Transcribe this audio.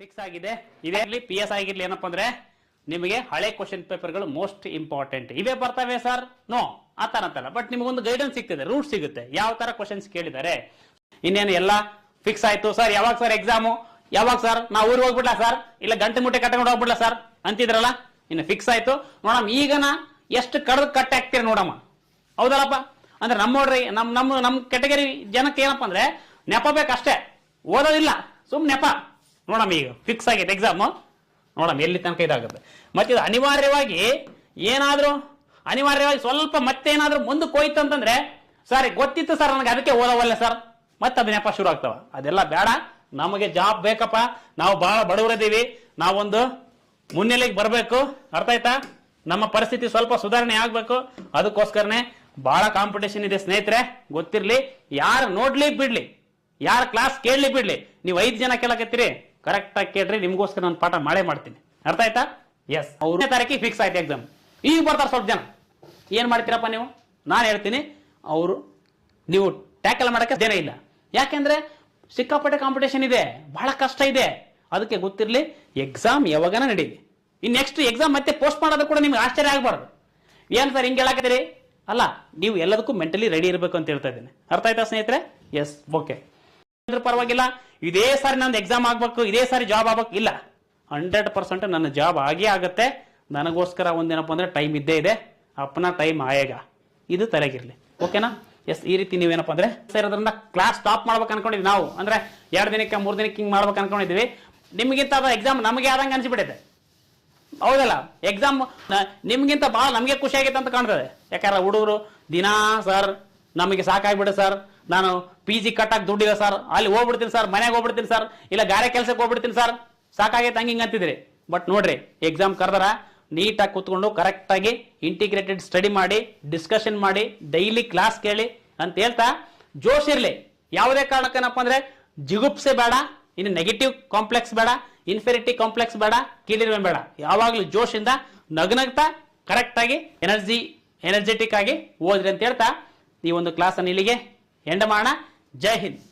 Fix ಆಗಿದೆ. ಇದೇ P S ಆಗಿರ್ಲಿ ಏನಪ್ಪ ಅಂದ್ರೆ ನಿಮಗೆ ಹಳೆ ಕ್ವಶನ್ ಪೇಪರ್ಗಳು ಮೋಸ್ಟ್ ಇಂಪಾರ್ಟೆಂಟ್ ಇವೇ ಬರ್ತವೆ ಸರ್ ನೋ ಆ ತರ ಅಂತಲ್ಲ ಬಟ್ ನಿಮಗೊಂದು ಗೈಡೆನ್ಸ್ ಸಿಗ್ತದೆ ರೂಟ್ ಸಿಗುತ್ತೆ. ಯಾವ ತರ ಕ್ವಶನ್ಸ್ ಕೇಳಿದ್ದಾರೆ? ಇನ್ನೇನು ಎಲ್ಲ ಫಿಕ್ಸ್ ಆಯ್ತು? ಸರ್ ಯಾವಾಗ ಸರ್ ಎಕ್ಸಾಮು ಯಾವಾಗ ಸರ್ ನಾ ಊರಿಗೆ ಹೋಗ್ಬಿಡ್ಲಾ ಸರ್ ಇಲ್ಲ ಗಂಟೆ ಮುಟ್ಟೆ ಕಟ್ಕೊಂಡು ಹೋಗ್ಬಿಡ್ಲಾ ಸರ್ ಅಂತಿದ್ರಲ್ಲ? ಇನ್ನು ಫಿಕ್ಸ್ ಆಯ್ತು. ನೋಡಮ್ಮ ಈಗನ ಎಷ್ಟು ಕಡದ್ ಕಟ್ ಹಾಕ್ತೀರಿ ನೋಡಮ್ಮ. ಹೌದಲ್ಲಪ್ಪ? ಅಂದ್ರೆ ನಮ್ಮ ನೋಡ್ರಿ ನಮ್ ನಮ್ಮ ನಮ್ ಕೆಟಗರಿ ಜನಕ್ಕೆ ಏನಪ್ಪ ಅಂದ್ರೆ ನೆಪ ಬೇಕಷ್ಟೇ. ಓದೋದಿಲ್ಲ. ಸುಮ್ ನೆಪ. ನೋಡಮ್ಮ ಈಗ ಫಿಕ್ಸ್ ಆಗಿದೆ ಎಕ್ಸಾಮ್ ನೋಡಮ್ಮ, ಎಲ್ಲಿ ತನಕ ಇದಾಗುತ್ತೆ. ಮತ್ತೆ ಇದು ಅನಿವಾರ್ಯವಾಗಿ ಏನಾದರೂ, ಅನಿವಾರ್ಯವಾಗಿ ಸ್ವಲ್ಪ ಮತ್ತೇನಾದ್ರೂ ಮುಂದಕ್ಕೆ ಹೋಯ್ತು ಅಂತಂದ್ರೆ ಸರ್ ಗೊತ್ತಿತ್ತು ಸರ್ ನನಗೆ ಅದಕ್ಕೆ ಓದವಲ್ಲ ಸರ್ ಮತ್ತೆ ಅದು ನೆಪ ಶುರು ಆಗ್ತಾವ? ಅದೆಲ್ಲ ಬೇಡ. ನಮಗೆ ಜಾಬ್ ಬೇಕಪ್ಪ. ನಾವು ಬಹಳ ಬಡವರಿದ್ದೀವಿ. ನಾವೊಂದು ಮುನ್ನೆಲೆಗೆ ಬರಬೇಕು. ಅರ್ಥ ಆಯ್ತಾ? ನಮ್ಮ ಪರಿಸ್ಥಿತಿ ಸ್ವಲ್ಪ ಸುಧಾರಣೆ ಆಗ್ಬೇಕು. ಅದಕ್ಕೋಸ್ಕರನೇ ಬಹಳ ಕಾಂಪಿಟೇಷನ್ ಇದೆ ಸ್ನೇಹಿತರೆ. ಗೊತ್ತಿರಲಿ, ಯಾರು ನೋಡ್ಲಿ ಬಿಡ್ಲಿ, ಯಾರ ಕ್ಲಾಸ್ ಕೇಳಲಿ ಬಿಡ್ಲಿ, ನೀವು ಐದು ಜನ ಕೇಳಕತ್ತೀರಿ. ಕರೆಕ್ಟ್ ಆಗಿ ಕೇಳ್ರಿ ನಿಮಗೋಸ್ಕರ ನಾನು ಪಾಠ ಮಾಡೇ ಮಾಡ್ತೀನಿ. ಅರ್ಥ ಆಯ್ತಾ? ಎಸ್ ಅವ್ರನೇ ತಾರೀಕಿಗೆ ಫಿಕ್ಸ್ ಆಯ್ತು ಎಕ್ಸಾಮ್ ಈಗ ಬರ್ತಾರೆ ಸ್ವಲ್ಪ ಜನ. ಏನ್ ಮಾಡ್ತೀರಪ್ಪ ನೀವು? ನಾನು ಹೇಳ್ತೀನಿ ಅವರು ನೀವು ಟ್ಯಾಕಲ್ ಮಾಡಕ್ಕೆ ಜನ ಇಲ್ಲ. ಯಾಕೆಂದ್ರೆ ಸಿಕ್ಕಾಪಟ್ಟೆ ಕಾಂಪಿಟೇಷನ್ ಇದೆ ಬಹಳ ಕಷ್ಟ ಇದೆ. ಅದಕ್ಕೆ ಗೊತ್ತಿರಲಿ ಎಕ್ಸಾಮ್ ಯಾವಾಗನ ನಡೀಲಿ. ಇನ್ನು ನೆಕ್ಸ್ಟ್ ಎಕ್ಸಾಮ್ ಮತ್ತೆ ಪೋಸ್ಟ್ ಮಾಡೋದು ಕೂಡ ನಿಮ್ಗೆ ಆಶ್ಚರ್ಯ ಆಗಬಾರ್ದು. ಏನು ಸರ್ ಹಿಂಗೆ ಹೇಳಕತ್ತೀರಿ? ಅಲ್ಲ ನೀವು ಎಲ್ಲದಕ್ಕೂ ಮೆಂಟಲಿ ರೆಡಿ ಇರಬೇಕು ಅಂತ ಹೇಳ್ತಾ ಇದ್ದೀನಿ. ಅರ್ಥ ಆಯ್ತಾ ಸ್ನೇಹಿತರೆ? ಎಸ್ ಓಕೆ ಪರವಾಗಿಲ್ಲ. ಇದೇ ಸಾರಿ ನಂದು ಎಕ್ಸಾಮ್ ಆಗ್ಬೇಕು, ಇದೇ ಸಾರಿ ಜಾಬ್ ಆಗ್ಬೇಕು, ಇಲ್ಲ. ಹಂಡ್ರೆಡ್ ಪರ್ಸೆಂಟ್ ನನ್ನ ಜಾಬ್ ಆಗೇ ಆಗುತ್ತೆ. ನನಗೋಸ್ಕರ ಒಂದೇನಪ್ಪ ಅಂದ್ರೆ ಟೈಮ್ ಇದ್ದೇ ಇದೆ. ಅಪ್ಪನ ಟೈಮ್ ಆಯೇಗ. ಇದು ತಲೆಗಿರ್ಲಿ. ಓಕೆನಾ? ಎಸ್, ಈ ರೀತಿ ನೀವೇನಪ್ಪ ಅಂದ್ರೆ ಸರ್ ಅದರಿಂದ ಕ್ಲಾಸ್ ಸ್ಟಾಪ್ ಮಾಡ್ಬೇಕು ಅನ್ಕೊಂಡಿದ್ವಿ ನಾವು. ಅಂದ್ರೆ ಎರಡು ದಿನಕ್ಕೆ, ಮೂರು ದಿನಕ್ಕೆ ಹಿಂಗೆ ಮಾಡ್ಬೇಕು ಅನ್ಕೊಂಡಿದ್ವಿ. ನಿಮ್ಗಿಂತ ಎಕ್ಸಾಮ್ ನಮಗೆ ಆದಂಗೆ ಅನ್ಸಿಬಿಟ್ಟಿದೆ. ಹೌದಲ್ಲ? ಎಕ್ಸಾಮ್ ನಿಮ್ಗಿಂತ ಭಾಳ ನಮಗೆ ಖುಷಿ ಆಗೈತೆ ಅಂತ ಕಾಣ್ತದೆ. ಯಾಕಂದ್ರೆ ಹುಡುಗರು ದಿನಾ ಸರ್ ನಮಗೆ ಸಾಕಾಗ್ಬಿಡ ಸರ್. ನಾನು ಪಿ ಜಿ ಕಟ್ಟಾಕ್ ದುಡ್ಡಿದೆ ಸರ್. ಅಲ್ಲಿ ಹೋಗ್ಬಿಡ್ತೀನಿ ಸರ್. ಮನೆಗೆ ಹೋಗ್ಬಿಡ್ತೀನಿ ಸರ್. ಇಲ್ಲ ಗಾರೆ ಕೆಲಸಕ್ಕೆ ಹೋಗ್ಬಿಡ್ತೀನಿ ಸರ್. ಸಾಕಾಗೈತೆ ಹಂಗೆ ಹಿಂಗೆ ಅಂತಿದ್ರಿ ಬಟ್ ನೋಡ್ರಿ ಎಕ್ಸಾಮ್ ಕರೆದಾರ ನೀಟಾಗಿ ಕೂತ್ಕೊಂಡು ಕರೆಕ್ಟಾಗಿ ಇಂಟಿಗ್ರೇಟೆಡ್ ಸ್ಟಡಿ ಮಾಡಿ ಡಿಸ್ಕಷನ್ ಮಾಡಿ ಡೈಲಿ ಕ್ಲಾಸ್ ಕೇಳಿ ಅಂತ ಹೇಳ್ತಾ ಜೋಶ್ ಇರಲಿ. ಯಾವುದೇ ಕಾರಣಕ್ಕೇನಪ್ಪ ಅಂದ್ರೆ ಜಿಗುಪ್ಸೆ ಬೇಡ, ಇನ್ನು ನೆಗೆಟಿವ್ ಕಾಂಪ್ಲೆಕ್ಸ್ ಬೇಡ ಇನ್ಫೆರಿಟಿ ಕಾಂಪ್ಲೆಕ್ಸ್ ಬೇಡ ಕೀಳಿರುವೆ ಬೇಡ. ಯಾವಾಗಲೂ ಜೋಶಿಂದ ನಗ್ನಗ್ತಾ ಕರೆಕ್ಟಾಗಿ ಎನರ್ಜಿ ಎನರ್ಜೆಟಿಕ್ ಆಗಿ ಓದ್ರಿ ಅಂತ ಹೇಳ್ತಾ ಈ ಒಂದು ಕ್ಲಾಸನ್ನು ಇಲ್ಲಿಗೆ ಎಂಡ ಮಾಡೋಣ. ಜೈ ಹಿಂದ್.